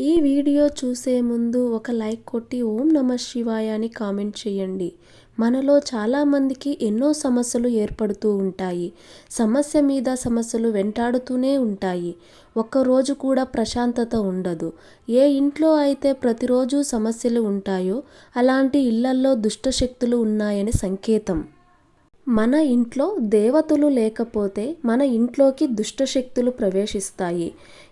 ఈ వీడియో చూసే ముందు ఒక లైక్ కొట్టి ఓం నమ శివాయ అని కామెంట్ చేయండి. మనలో చాలామందికి ఎన్నో సమస్యలు ఏర్పడుతూ ఉంటాయి. సమస్య మీద సమస్యలు వెంటాడుతూనే ఉంటాయి. ఒక్కరోజు కూడా ప్రశాంతత ఉండదు. ఏ ఇంట్లో అయితే ప్రతిరోజు సమస్యలు ఉంటాయో అలాంటి ఇళ్ళల్లో దుష్టశక్తులు ఉన్నాయని సంకేతం. మన ఇంట్లో దేవతలు లేకపోతే మన ఇంట్లోకి దుష్టశక్తులు ప్రవేశిస్తాయి.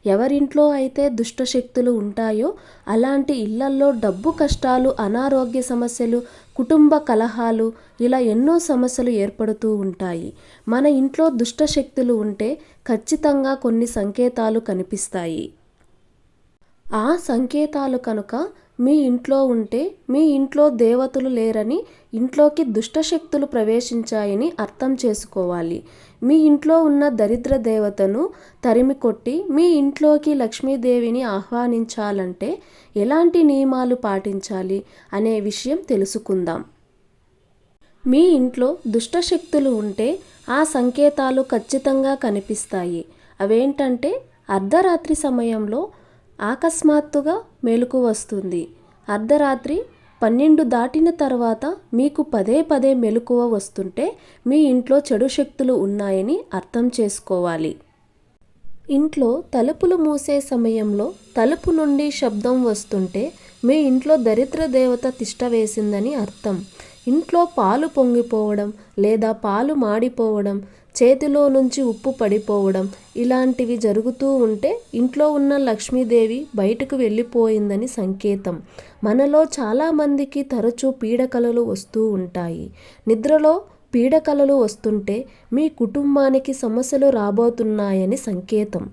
ఎవరింట్లో అయితే దుష్టశక్తులు ఉంటాయో అలాంటి ఇళ్ళల్లో డబ్బు కష్టాలు అనారోగ్య సమస్యలు కుటుంబ కలహాలు ఇలా ఎన్నో సమస్యలు ఏర్పడుతూ ఉంటాయి. మన ఇంట్లో దుష్టశక్తులు ఉంటే ఖచ్చితంగా కొన్ని సంకేతాలు కనిపిస్తాయి. ఆ సంకేతాలు కనుక మీ ఇంట్లో ఉంటే మీ ఇంట్లో దేవతలు లేరని ఇంట్లోకి దుష్టశక్తులు ప్రవేశించాయని అర్థం చేసుకోవాలి. మీ ఇంట్లో ఉన్న దరిద్ర దేవతను తరిమి కొట్టి మీ ఇంట్లోకి లక్ష్మీదేవిని ఆహ్వానించాలంటే ఎలాంటి నియమాలు పాటించాలి అనే విషయం తెలుసుకుందాం. మీ ఇంట్లో దుష్టశక్తులు ఉంటే ఆ సంకేతాలు ఖచ్చితంగా కనిపిస్తాయి. అవేంటంటే అర్ధరాత్రి సమయంలో ఆకస్మాత్తుగా మెలకు వస్తుంది. అర్ధరాత్రి పన్నెండు దాటిన తర్వాత మీకు పదే పదే మెలకువ వస్తుంటే మీ ఇంట్లో చెడు శక్తులు ఉన్నాయని అర్థం చేసుకోవాలి. ఇంట్లో తలుపులు మూసే సమయంలో తలుపు నుండి శబ్దం వస్తుంటే మీ ఇంట్లో దరిద్ర దేవత తిష్ట వేసిందని అర్థం. ఇంట్లో పాలు పొంగిపోవడం లేదా పాలు మాడిపోవడం చేతిలో నుంచి ఉప్పు పడిపోవడం ఇలాంటివి జరుగుతూ ఉంటే ఇంట్లో ఉన్న లక్ష్మీదేవి బయటకు వెళ్ళిపోయిందని సంకేతం. మనలో చాలామందికి తరచూ పీడకలలు వస్తూ ఉంటాయి. నిద్రలో పీడకలలు వస్తుంటే మీ కుటుంబానికి సమస్యలు రాబోతున్నాయని సంకేతం.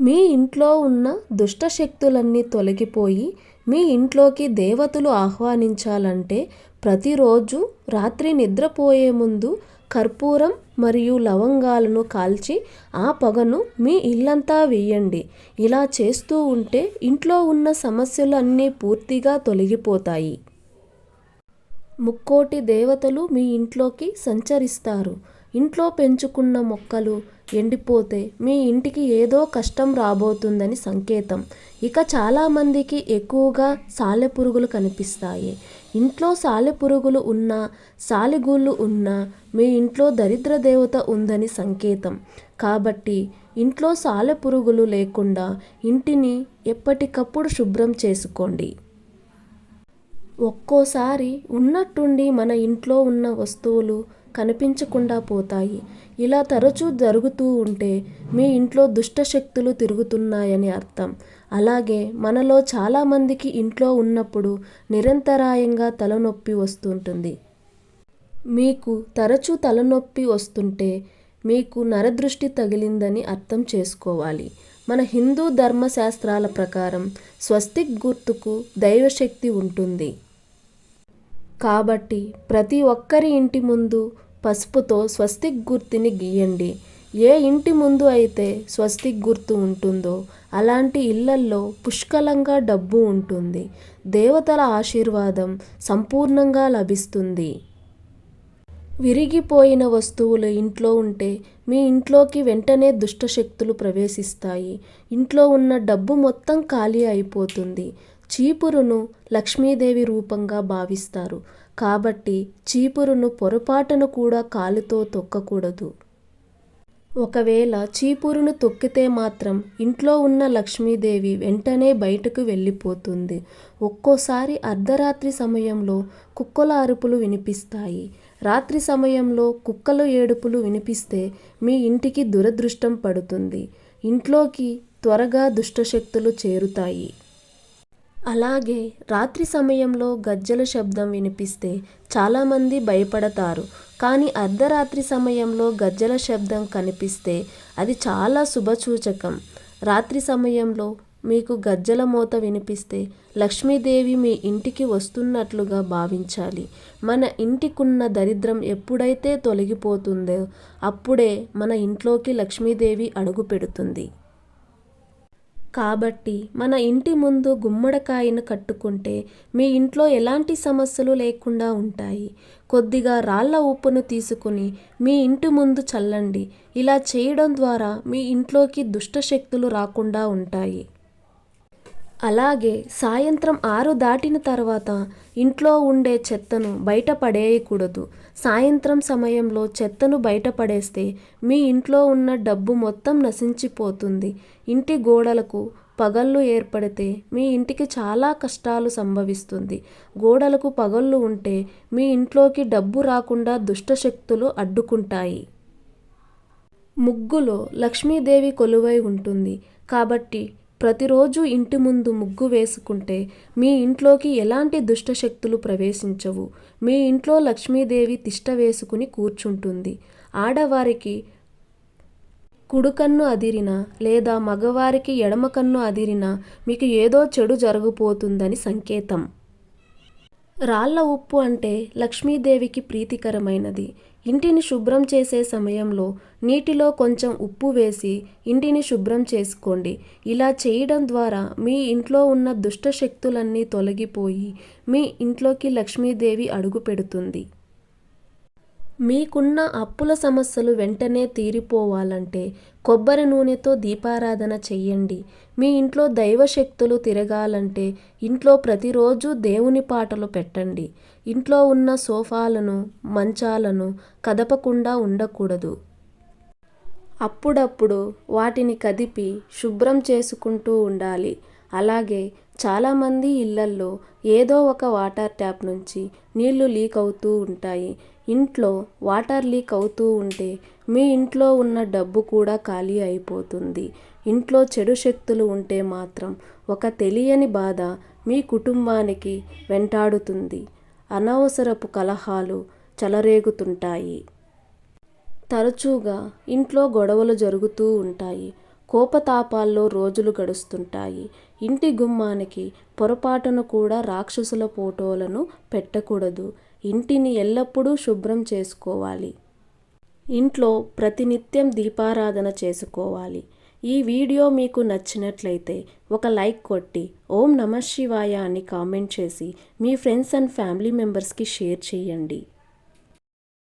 మీ ఇంట్లో ఉన్న దుష్టశక్తులన్నీ తొలగిపోయి మీ ఇంట్లోకి దేవతలు ఆహ్వానించాలంటే ప్రతిరోజు రాత్రి నిద్రపోయే ముందు కర్పూరం మరియు లవంగాలను కాల్చి ఆ పొగను మీ ఇల్లంతా వేయండి. ఇలా చేస్తూ ఉంటే ఇంట్లో ఉన్న సమస్యలు అన్నీ పూర్తిగా తొలగిపోతాయి. ముక్కోటి దేవతలు మీ ఇంట్లోకి సంచరిస్తారు. ఇంట్లో పెంచుకున్న మొక్కలు ఎండిపోతే మీ ఇంటికి ఏదో కష్టం రాబోతుందని సంకేతం. ఇక చాలామందికి ఎక్కువగా సాలెపురుగులు కనిపిస్తాయి. ఇంట్లో సాలెపురుగులు ఉన్నా సాలెగూళ్ళు ఉన్నా మీ ఇంట్లో దరిద్ర దేవత ఉందని సంకేతం. కాబట్టి ఇంట్లో సాలెపురుగులు లేకుండా ఇంటిని ఎప్పటికప్పుడు శుభ్రం చేసుకోండి. ఒక్కోసారి ఉన్నట్టుండి మన ఇంట్లో ఉన్న వస్తువులు కనిపించకుండా పోతాయి. ఇలా తరచూ జరుగుతూ ఉంటే మీ ఇంట్లో దుష్టశక్తులు తిరుగుతున్నాయని అర్థం. అలాగే మనలో చాలామందికి ఇంట్లో ఉన్నప్పుడు నిరంతరాయంగా తలనొప్పి వస్తుంటుంది. మీకు తరచూ తలనొప్పి వస్తుంటే మీకు నరదృష్టి తగిలిందని అర్థం చేసుకోవాలి. మన హిందూ ధర్మశాస్త్రాల ప్రకారం స్వస్తిక్ గుర్తుకు దైవశక్తి ఉంటుంది. కాబట్టి ప్రతి ఒక్కరి ఇంటి ముందు పసుపుతో స్వస్తిక్ గుర్తుని గీయండి. ఏ ఇంటి ముందు అయితే స్వస్తిక్ గుర్తు ఉంటుందో అలాంటి ఇళ్ళల్లో పుష్కలంగా డబ్బు ఉంటుంది. దేవతల ఆశీర్వాదం సంపూర్ణంగా లభిస్తుంది. విరిగిపోయిన వస్తువులు ఇంట్లో ఉంటే మీ ఇంట్లోకి వెంటనే దుష్టశక్తులు ప్రవేశిస్తాయి. ఇంట్లో ఉన్న డబ్బు మొత్తం ఖాళీ అయిపోతుంది. చీపురును లక్ష్మీదేవి రూపంగా భావిస్తారు. కాబట్టి చీపురును పొరపాటును కూడా కాలుతో తొక్కకూడదు. ఒకవేళ చీపురును తొక్కితే మాత్రం ఇంట్లో ఉన్న లక్ష్మీదేవి వెంటనే బయటకు వెళ్ళిపోతుంది. ఒక్కోసారి అర్ధరాత్రి సమయంలో కుక్కల అరుపులు వినిపిస్తాయి. రాత్రి సమయంలో కుక్కల ఏడుపులు వినిపిస్తే మీ ఇంటికి దురదృష్టం పడుతుంది. ఇంట్లోకి త్వరగా దుష్టశక్తులు చేరుతాయి. అలాగే రాత్రి సమయంలో గజ్జల శబ్దం వినిపిస్తే చాలామంది భయపడతారు. కానీ అర్ధరాత్రి సమయంలో గజ్జల శబ్దం కనిపిస్తే అది చాలా శుభసూచకం. రాత్రి సమయంలో మీకు గజ్జల మోత వినిపిస్తే లక్ష్మీదేవి మీ ఇంటికి వస్తున్నట్లుగా భావించాలి. మన ఇంటికున్న దరిద్రం ఎప్పుడైతే తొలగిపోతుందో అప్పుడే మన ఇంట్లోకి లక్ష్మీదేవి అడుగు పెడుతుంది. కాబట్టి మన ఇంటి ముందు గుమ్మడికాయను కట్టుకుంటే మీ ఇంట్లో ఎలాంటి సమస్యలు లేకుండా ఉంటాయి. కొద్దిగా రాళ్ళ ఉప్పును తీసుకుని మీ ఇంటి ముందు చల్లండి. ఇలా చేయడం ద్వారా మీ ఇంట్లోకి దుష్టశక్తులు రాకుండా ఉంటాయి. అలాగే సాయంత్రం ఆరు దాటిన తర్వాత ఇంట్లో ఉండే చెత్తను బయట పడేయకూడదు సాయంత్రం సమయంలో చెత్తను బయట పడేస్తే మీ ఇంట్లో ఉన్న డబ్బు మొత్తం నశించిపోతుంది. ఇంటి గోడలకు పగళ్ళు ఏర్పడితే మీ ఇంటికి చాలా కష్టాలు సంభవిస్తుంది. గోడలకు పగళ్ళు ఉంటే మీ ఇంట్లోకి డబ్బు రాకుండా దుష్టశక్తులు అడ్డుకుంటాయి. ముగ్గులో లక్ష్మీదేవి కొలువై ఉంటుంది. కాబట్టి ప్రతిరోజు ఇంటి ముందు ముగ్గు వేసుకుంటే మీ ఇంట్లోకి ఎలాంటి దుష్టశక్తులు ప్రవేశించవు. మీ ఇంట్లో లక్ష్మీదేవి తిష్ట వేసుకుని కూర్చుంటుంది. ఆడవారికి కుడుకన్ను అదిరిన లేదా మగవారికి ఎడమ కన్ను అదిరిన మీకు ఏదో చెడు జరగబోతుందని సంకేతం. రాళ్ళ ఉప్పు అంటే లక్ష్మీదేవికి ప్రీతికరమైనది. ఇంటిని శుభ్రం చేసే సమయంలో నీటిలో కొంచెం ఉప్పు వేసి ఇంటిని శుభ్రం చేసుకోండి. ఇలా చేయడం ద్వారా మీ ఇంట్లో ఉన్న దుష్ట శక్తులన్నీ తొలగిపోయి మీ ఇంట్లోకి లక్ష్మీదేవి అడుగు పెడుతుంది. మీకున్న అప్పుల సమస్యలు వెంటనే తీరిపోవాలంటే కొబ్బరి నూనెతో దీపారాధన చెయ్యండి. మీ ఇంట్లో దైవశక్తులు తిరగాలంటే ఇంట్లో ప్రతిరోజు దేవుని పాటలు పెట్టండి. ఇంట్లో ఉన్న సోఫాలను మంచాలను కదపకుండా ఉండకూడదు. అప్పుడప్పుడు వాటిని కదిపి శుభ్రం చేసుకుంటూ ఉండాలి. అలాగే చాలామంది ఇళ్ళల్లో ఏదో ఒక వాటర్ ట్యాప్ నుంచి నీళ్ళు లీక్ అవుతూ ఉంటాయి. ఇంట్లో వాటర్ లీక్ అవుతూ ఉంటే మీ ఇంట్లో ఉన్న డబ్బు కూడా ఖాళీ అయిపోతుంది. ఇంట్లో చెడు శక్తులు ఉంటే మాత్రం ఒక తెలియని బాధ మీ కుటుంబానికి వెంటాడుతుంది. అనవసరపు కలహాలు చెలరేగుతుంటాయి. తరచుగా ఇంట్లో గొడవలు జరుగుతూ ఉంటాయి. కోపతాపాల్లో రోజులు గడుస్తుంటాయి. ఇంటి గుమ్మానికి పొరపాటున కూడా రాక్షసుల ఫోటోలను పెట్టకూడదు. ఇంటిని ఎల్లప్పుడూ శుభ్రం చేసుకోవాలి. ఇంట్లో ప్రతినిత్యం దీపారాధన చేసుకోవాలి. ఈ వీడియో మీకు నచ్చినట్లయితే ఒక లైక్ కొట్టి ఓం నమ శివాయ అని కామెంట్ చేసి మీ ఫ్రెండ్స్ అండ్ ఫ్యామిలీ మెంబర్స్కి షేర్ చేయండి.